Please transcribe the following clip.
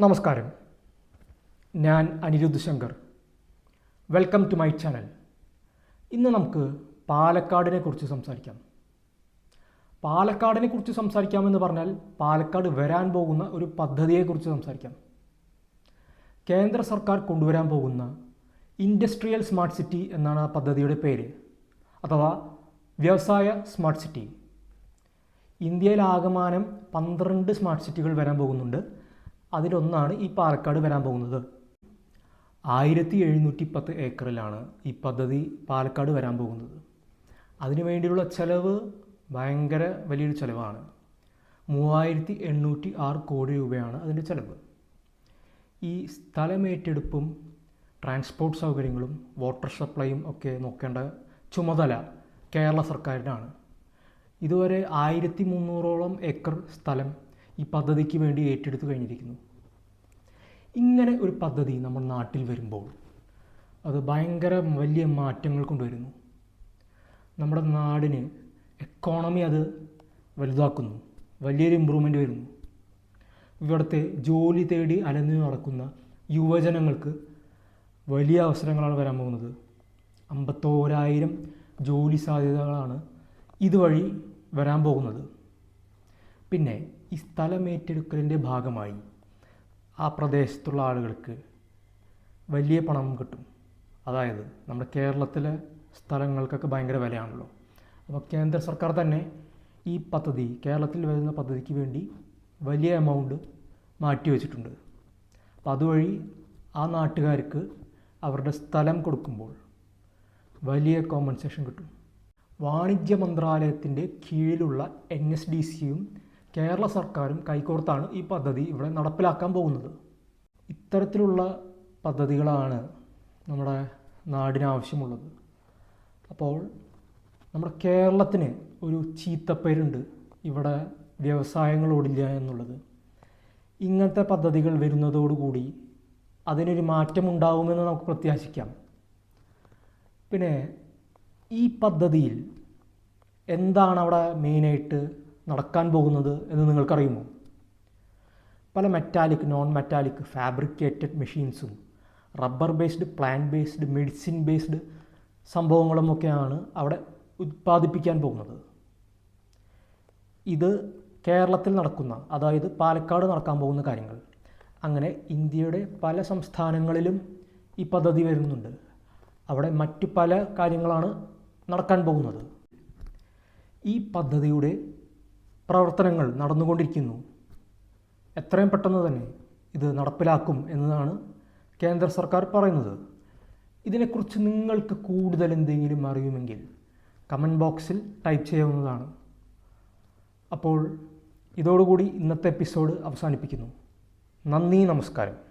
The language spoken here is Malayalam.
നമസ്കാരം. ഞാൻ Anirudh Shankar. Welcome to my channel. ഇന്ന് നമുക്ക് പാലക്കാടിനെ കുറിച്ച് സംസാരിക്കാം. പാലക്കാടിനെ കുറിച്ച് സംസാരിക്കാമെന്ന് പറഞ്ഞാൽ പാലക്കാട് വരാൻ പോകുന്ന ഒരു പദ്ധതിയെക്കുറിച്ച് സംസാരിക്കാം. കേന്ദ്ര സർക്കാർ കൊണ്ടുവരാൻ പോകുന്ന ഇൻഡസ്ട്രിയൽ സ്മാർട്ട് സിറ്റി എന്നാണ് ആ പദ്ധതിയുടെ പേര് അഥവാ വ്യവസായ സ്മാർട്ട് സിറ്റി. ഇന്ത്യയിലാകമാനം പന്ത്രണ്ട് സ്മാർട്ട് സിറ്റികൾ വരാൻ പോകുന്നുണ്ട്. അതിലൊന്നാണ് ഈ പാലക്കാട് വരാൻ പോകുന്നത്. ആയിരത്തി എഴുന്നൂറ്റി പത്ത് ഏക്കറിലാണ് ഈ പദ്ധതി പാലക്കാട് വരാൻ പോകുന്നത്. അതിനു വേണ്ടിയുള്ള ചെലവ് ഭയങ്കര വലിയൊരു ചിലവാണ്. മൂവായിരത്തി എണ്ണൂറ്റി ആറ് കോടി രൂപയാണ് അതിന്റെ ചിലവ്. ഈ സ്ഥലമേറ്റെടുപ്പും ട്രാൻസ്പോർട്ട് സൗകര്യങ്ങളും വാട്ടർ സപ്ലൈയും ഒക്കെ നോക്കേണ്ട ചുമതല കേരള സർക്കാരിനാണ്. ഇതുവരെ ആയിരത്തി മുന്നൂറോളം ഏക്കർ സ്ഥലം ഈ പദ്ധതിക്ക് വേണ്ടി ഏറ്റെടുത്തു കഴിഞ്ഞിരിക്കുന്നു. ഇങ്ങനെ ഒരു പദ്ധതി നമ്മുടെ നാട്ടിൽ വരുമ്പോൾ അത് ഭയങ്കര വലിയ മാറ്റങ്ങൾ കൊണ്ടുവരുന്നു. നമ്മുടെ നാടിന് എക്കോണമി അത് വലുതാക്കുന്നു വലിയൊരു ഇമ്പ്രൂവ്മെന്റ് വരുന്നു. ഇവിടുത്തെ ജോലി തേടി അലഞ്ഞു നടക്കുന്ന യുവജനങ്ങൾക്ക് വലിയ അവസരങ്ങളാണ് വരാൻ പോകുന്നത്. അമ്പത്തോരായിരം ജോലി സാധ്യതകളാണ് ഇതുവഴി വരാൻ പോകുന്നത്. പിന്നെ ഈ സ്ഥലമേറ്റെടുക്കലിന്റെ ഭാഗമായി ആ പ്രദേശത്തുള്ള ആളുകൾക്ക് വലിയ പണം കിട്ടും. അതായത് നമ്മുടെ കേരളത്തിലെ സ്ഥലങ്ങൾക്കൊക്കെ ഭയങ്കര വിലയാണല്ലോ. അപ്പോൾ കേന്ദ്ര സർക്കാർ തന്നെ ഈ പദ്ധതി കേരളത്തിൽ വരുന്ന പദ്ധതിക്ക് വേണ്ടി വലിയ എമൗണ്ട് മാറ്റിവെച്ചിട്ടുണ്ട് അപ്പോൾ അതുവഴി ആ നാട്ടുകാർക്ക് അവരുടെ സ്ഥലം കൊടുക്കുമ്പോൾ വലിയ കോമ്പൻസേഷൻ കിട്ടും. വാണിജ്യ മന്ത്രാലയത്തിന്റെ കീഴിലുള്ള എൻ എസ് ഡി സിയും കേരള സർക്കാരും കൈകോർത്താണ് ഈ പദ്ധതി ഇവിടെ നടപ്പിലാക്കാൻ പോകുന്നത്. ഇത്തരത്തിലുള്ള പദ്ധതികളാണ് നമ്മുടെ നാടിന് ആവശ്യമുള്ളത് അപ്പോൾ നമ്മുടെ കേരളത്തിന് ഒരു ചീത്തപ്പേരുണ്ട് ഇവിടെ വ്യവസായങ്ങളോടില്ല എന്നുള്ളത്. ഇങ്ങനത്തെ പദ്ധതികൾ വരുന്നതോടുകൂടി അതിനൊരു മാറ്റമുണ്ടാവുമെന്ന് നമുക്ക് പ്രത്യാശിക്കാം. പിന്നെ ഈ പദ്ധതിയിൽ എന്താണ് അവിടെ മെയിനായിട്ട് നടക്കാൻ പോകുന്നത് എന്ന് നിങ്ങൾക്കറിയുമോ? പല metallic non metallic fabricated മെഷീൻസും rubber based plant based medicine based സംഭവങ്ങളുമൊക്കെയാണ് അവിടെ ഉത്പാദിപ്പിക്കാൻ പോകുന്നത്. ഇത് കേരളത്തിൽ നടക്കുന്ന അതായത് പാലക്കാട് നടക്കാൻ പോകുന്ന കാര്യങ്ങൾ. അങ്ങനെ ഇന്ത്യയുടെ പല സംസ്ഥാനങ്ങളിലും ഈ പദ്ധതി വരുന്നുണ്ട്. അവിടെ മറ്റു പല കാര്യങ്ങളാണ് നടക്കാൻ പോകുന്നത്. ഈ പദ്ധതിയുടെ പ്രവർത്തനങ്ങൾ നടന്നുകൊണ്ടിരിക്കുന്നു. എത്രയും പെട്ടെന്ന് തന്നെ ഇത് നടപ്പിലാക്കും എന്നതാണ് കേന്ദ്ര സർക്കാർ പറയുന്നത്. ഇതിനെക്കുറിച്ച് നിങ്ങൾക്ക് കൂടുതൽ എന്തെങ്കിലും അറിയുമെങ്കിൽ കമന്റ് ബോക്സിൽ ടൈപ്പ് ചെയ്യാവുന്നതാണ്. അപ്പോൾ ഇതോടുകൂടി ഇന്നത്തെ എപ്പിസോഡ് അവസാനിപ്പിക്കുന്നു. നന്ദി നമസ്കാരം.